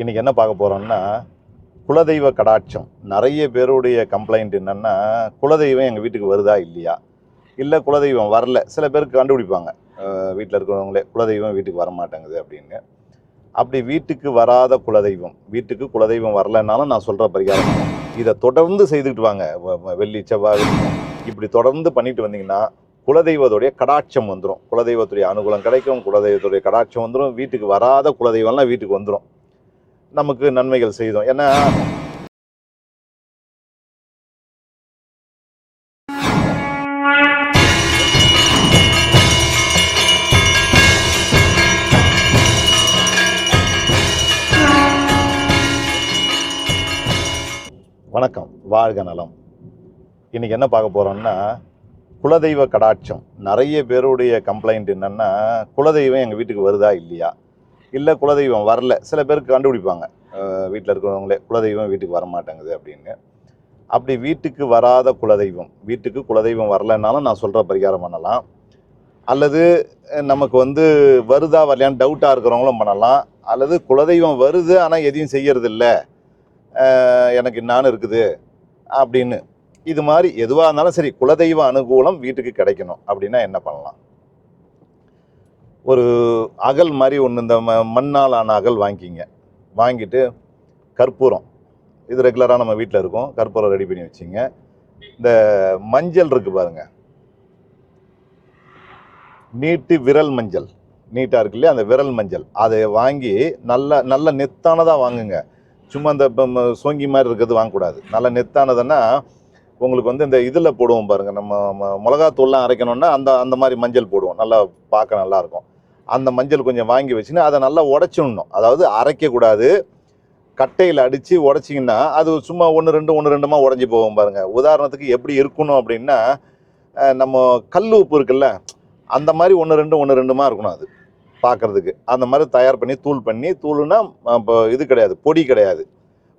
இன்றைக்கி என்ன பார்க்க போகிறோம்னா குலதெய்வ கடாட்சம். நிறைய பேருடைய கம்ப்ளைண்ட் என்னென்னா குலதெய்வம் எங்கள் வீட்டுக்கு வருதா இல்லையா? இல்லை குலதெய்வம் வரல. சில பேருக்கு கண்டுபிடிப்பாங்க. வீட்டில் இருக்கிறவங்களே குலதெய்வம் வீட்டுக்கு வர மாட்டேங்குது அப்படின்னு. அப்படி வீட்டுக்கு வராத குலதெய்வம் வீட்டுக்கு குலதெய்வம் வரலைன்னாலும் நான் சொல்கிற பரிகாரம் இதை தொடர்ந்து செய்துக்கிட்டு வாங்க. வெள்ளி செவ்வாய் இப்படி தொடர்ந்து பண்ணிட்டு வந்தீங்கன்னா குலதெய்வத்துடைய கடாட்சம் வந்துடும் குலதெய்வத்துடைய அனுகூலம் கிடைக்கும் குலதெய்வத்துடைய கடாட்சம் வந்துடும் வீட்டுக்கு வராத குலதெய்வம்லாம் வீட்டுக்கு வந்துடும் நமக்கு நன்மைகள் செய்தோம். ஏன்னா வணக்கம். வாழ்க நலம். இன்னைக்கு என்ன பார்க்க போகிறோம்னா குலதெய்வ கடாட்சம். நிறைய பேருடைய கம்ப்ளைண்ட் என்னென்னா குலதெய்வம் எங்கள் வீட்டுக்கு வருதா இல்லையா? இல்லை குலதெய்வம் வரல. சில பேருக்கு கண்டுபிடிப்பாங்க. வீட்டில் இருக்கிறவங்களே குலதெய்வம் வீட்டுக்கு வர மாட்டேங்குது அப்படின்னு. அப்படி வீட்டுக்கு வராத குலதெய்வம் வீட்டுக்கு குலதெய்வம் வரலைன்னாலும் நான் சொல்கிற பரிகாரம் பண்ணலாம். அல்லது நமக்கு வந்து வருதா வரலையான்னு டவுட்டாக இருக்கிறவங்களும் பண்ணலாம். அல்லது குலதெய்வம் வருது ஆனால் எதையும் செய்யறது எனக்கு என்னான்னு இருக்குது அப்படின்னு. இது மாதிரி எதுவாக இருந்தாலும் சரி குலதெய்வ அனுகூலம் வீட்டுக்கு கிடைக்கணும் அப்படின்னா என்ன பண்ணலாம்? ஒரு அகல் மாதிரி ஒன்று இந்த ம மண்ணால் ஆன அகல் வாங்கிக்கிங்க. வாங்கிட்டு கற்பூரம். இது ரெகுலராக நம்ம வீட்டில் இருக்கும். கற்பூரம் ரெடி பண்ணி வச்சுங்க. இந்த மஞ்சள் இருக்குது பாருங்க. நீட்டு விரல் மஞ்சள். நீட்டாக இருக்கு இல்லையா? அந்த விரல் மஞ்சள். அதை வாங்கி நல்ல நல்ல நெத்தானதாக வாங்குங்க. சும்மா இந்த சோங்கி மாதிரி இருக்கிறது வாங்கக்கூடாது. நல்ல நெத்தானதுன்னா உங்களுக்கு வந்து இந்த இதில் போடுவோம் பாருங்க. நம்ம மிளகாத்தூள்லாம் அரைக்கணும்னா அந்த அந்த மாதிரி மஞ்சள் போடுவோம். நல்லா பார்க்க நல்லாயிருக்கும் அந்த மஞ்சள் கொஞ்சம் வாங்கி வச்சுன்னு அதை நல்லா உடச்சிடணும். அதாவது அரைக்கக்கூடாது கட்டையில் அடித்து உடச்சிங்கன்னா அது சும்மா ஒன்று ரெண்டு ஒன்று ரெண்டுமா உடஞ்சி போகும் பாருங்கள் உதாரணத்துக்கு எப்படி இருக்கணும் அப்படின்னா நம்ம கல் உப்பு இருக்குல்ல அந்த மாதிரி ஒன்று ரெண்டு ஒன்று ரெண்டுமா இருக்கணும் அது பார்க்கறதுக்கு அந்த மாதிரி தயார் பண்ணி தூள் பண்ணி தூளுனா இப்போ இது கிடையாது பொடி கிடையாது.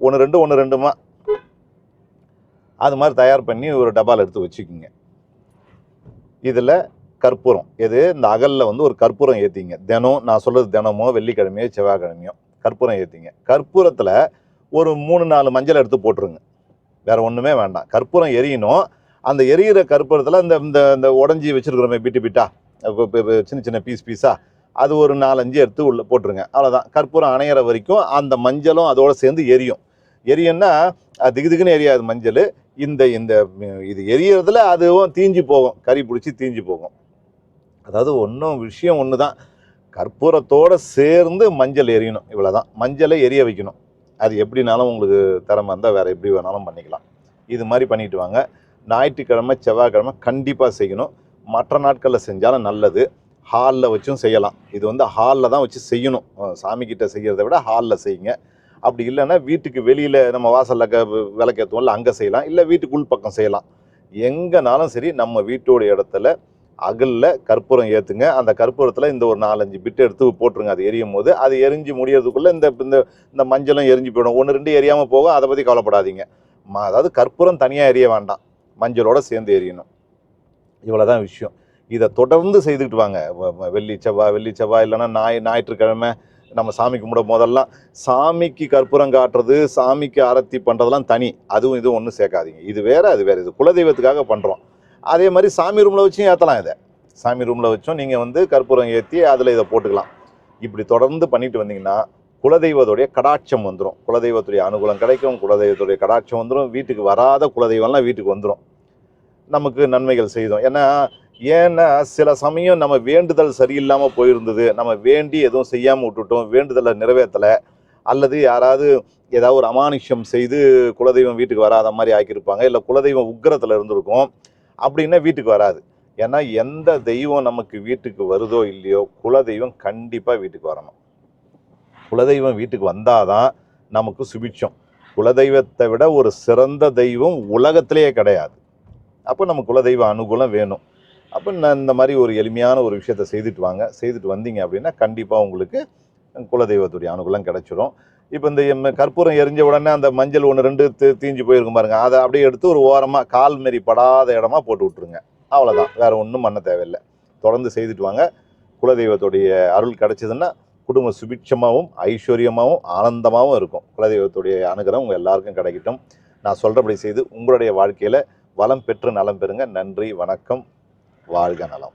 ஒன்று ரெண்டு ஒன்று ரெண்டுமா. அது மாதிரி தயார் பண்ணி ஒரு டப்பாவில் எடுத்து வச்சுக்கிங்க. இதில் கற்பூரம். எது? இந்த அகலில் வந்து ஒரு கற்பூரம் ஏற்றிங்க தினம் நான் சொல்கிறது தினமோ வெள்ளிக்கிழமையோ செவ்வாய்க்கிழமையோ கற்பூரம் ஏற்றிங்க கற்பூரத்தில் ஒரு மூணு நாலு மஞ்சள் எடுத்து போட்டுருங்க. வேறு ஒன்றுமே வேண்டாம். கற்பூரம் எரியணும். அந்த எரியிற கற்பூரத்தில் இந்த இந்த இந்த உடஞ்சி வச்சிருக்கிறோமே பிட்டு பிட்டா சின்ன சின்ன பீஸ் பீஸாக அது ஒரு நாலஞ்சு எடுத்து உள்ளே போட்டுருங்க. அவ்வளோதான் கற்பூரம் அணையிற வரைக்கும் அந்த மஞ்சளும் அதோடு சேர்ந்து எரியும். எரியும்னா அது திகு திகுன்னு எரியாது மஞ்சள். இந்த இந்த இது எரியறதுல அதுவும் தீஞ்சு போகும். கறி பிடிச்சி தீஞ்சு போகும். அதாவது ஒன்றும் விஷயம் ஒன்று தான் கற்பூரத்தோட சேர்ந்து மஞ்சள் எரியணும் இவ்வளோதான் மஞ்சளை எரிய வைக்கணும். அது எப்படினாலும் உங்களுக்கு திறமை இருந்தால் வேறு எப்படி வேணாலும் பண்ணிக்கலாம். இது மாதிரி பண்ணிட்டு வாங்க. ஞாயிற்றுக்கிழமை செவ்வாய்க்கிழமை கண்டிப்பாக செய்யணும். மற்ற நாட்களில் செஞ்சாலும் நல்லது. ஹாலில் வச்சும் செய்யலாம். இது வந்து ஹாலில் தான் வச்சு செய்யணும். சாமிக்கிட்ட செய்கிறத விட ஹாலில் செய்யுங்க. அப்படி இல்லைன்னா வீட்டுக்கு வெளியில் நம்ம வாசலில் க விளக்கேற்றுவோம்ல அங்கே செய்யலாம். இல்லை வீட்டுக்கு உள் பக்கம் செய்யலாம். எங்கேனாலும் சரி நம்ம வீட்டோட இடத்துல அகலில் கற்பூரம் ஏற்றுங்க அந்த கற்பூரத்தில் இந்த ஒரு நாலஞ்சு பிட்டு எடுத்து போட்டுருங்க. அது எரியும் போது அது எரிஞ்சு முடியறதுக்குள்ளே இந்த இந்த இந்த மஞ்சளும் எரிஞ்சு போயிடும். ஒன்று ரெண்டு எரியாமல் போகும் அதை பற்றி கவலைப்படாதீங்க. ம- அதாவது கற்பூரம் தனியாக எரிய வேண்டாம். மஞ்சளோட சேர்ந்து எரியணும். இவ்வளோதான் விஷயம். இதை தொடர்ந்து செய்துக்கிட்டு வாங்க. வ- வெள்ளி செவ்வாய் வெள்ளி செவ்வாய் இல்லைன்னா ஞாய் ஞாயிற்றுக்கிழமை நம்ம சாமி கும்பிடும் போதெல்லாம் சாமிக்கு கற்பூரம் காட்டுறது சாமிக்கு ஆரத்தி பண்ணுறதெல்லாம் தனி. அதுவும் இதுவும் ஒன்றும் சேர்க்காதீங்க. இது வேறு அது வேறு. இது குலதெய்வத்துக்காக பண்ணுறோம் அதே மாதிரி சாமி ரூமில் வச்சும் ஏற்றலாம் இதை. சாமி ரூமில் வச்சும் நீங்கள் வந்து கற்பூரம் ஏற்றி அதில் இதை போட்டுக்கலாம். இப்படி தொடர்ந்து பண்ணிட்டு வந்தீங்கன்னா குலதெய்வத்துடைய கடாட்சம் வந்துடும் குலதெய்வத்துடைய அனுகூலம் கிடைக்கும் குலதெய்வத்துடைய கடாட்சம் வந்துடும் வீட்டுக்கு வராத குலதெய்வம்லாம் வீட்டுக்கு வந்துடும் நமக்கு நன்மைகள் செய்தோம். ஏன்னா ஏன்னா சில சமயம் நம்ம வேண்டுதல் சரியில்லாமல் போயிருந்தது. நம்ம வேண்டி எதுவும் செய்யாமல் விட்டுட்டோம். வேண்டுதலை நிறைவேற்றலை அல்லது யாராவது ஏதாவது ஒரு அமானுஷ்யம் செய்து குலதெய்வம் வீட்டுக்கு வராத மாதிரி ஆக்கியிருப்பாங்க. இல்லை குலதெய்வம் உக்கிரத்தில் இருந்திருக்கும். அப்படின்னா வீட்டுக்கு வராது. ஏன்னா எந்த தெய்வம் நமக்கு வீட்டுக்கு வருதோ இல்லையோ குலதெய்வம் கண்டிப்பாக வீட்டுக்கு வரணும். குலதெய்வம் வீட்டுக்கு வந்தால் தான் நமக்கு சுபிட்சம். குலதெய்வத்தை விட ஒரு சிறந்த தெய்வம் உலகத்திலேயே கிடையாது. அப்போ நம்ம குலதெய்வ அனுகூலம் வேணும். அப்போ நான் இந்த மாதிரி ஒரு எளிமையான ஒரு விஷயத்தை செய்துட்டு வாங்க. செய்துட்டு வந்தீங்க அப்படின்னா கண்டிப்பாக உங்களுக்கு குலதெய்வத்துடைய அனுகூலம் கிடச்சிரும். இப்போ இந்த கற்பூரம் எரிஞ்ச உடனே அந்த மஞ்சள் ஒன்று ரெண்டு தீஞ்சு போயிருக்கும் பாருங்க. அதை அப்படியே எடுத்து ஒரு ஓரமாக கால் மாரி படாத இடமா போட்டு விட்ருங்க அவ்வளோதான் வேறு ஒன்றும் பண்ண தேவையில்லை. தொடர்ந்து செய்துட்டு வாங்க. குலதெய்வத்துடைய அருள் கிடைச்சதுன்னா குடும்ப சுபிட்சமாகவும் ஐஸ்வர்யமாகவும் ஆனந்தமாகவும் இருக்கும். குலதெய்வத்துடைய அனுகிரகம் உங்கள் எல்லாருக்கும் கிடைக்கட்டும். நான் சொல்கிறபடி செய்து உங்களுடைய வாழ்க்கையில் வளம் பெற்று நலம் பெறுங்க. நன்றி வணக்கம் வாழ்க நலம்.